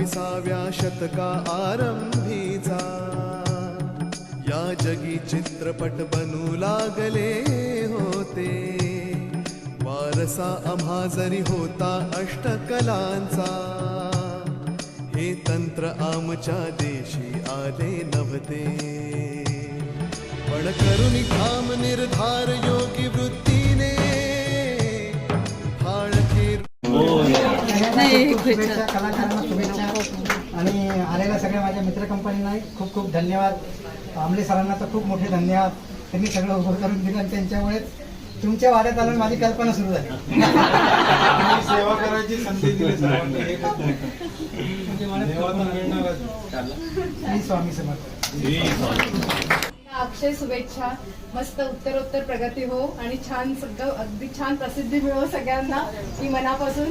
विसाव्या शतका आरंभीचा. या जगी चित्रपट बनू लागले होते. वारसा आम्हा जरी होता अष्टकलांचा. हे तंत्र आमच्या देशी आले नव्हते. पण करुणी काम निर्धार योगी वृत्ती शुभेच्छा. कलाकारांना शुभेच्छा. आणि आलेल्या सगळ्या माझ्या मित्र कंपनींना खूप खूप धन्यवाद. आमले सरांना तर खूप मोठे धन्यवाद. त्यांनी सगळं उभं करून दिलं आणि त्यांच्यामुळेच तुमच्या वाड्यात आलं माझी कल्पना सुरू झाली. सेवा करायची संधी दिली सर्वांनी स्वामी समर्थ. अक्षय शुभेच्छा. मस्त उत्तरोत्तर प्रगती हो आणि छान सगळं अगदी छान प्रसिद्धी मिळो सगळ्यांना. मी मनापासून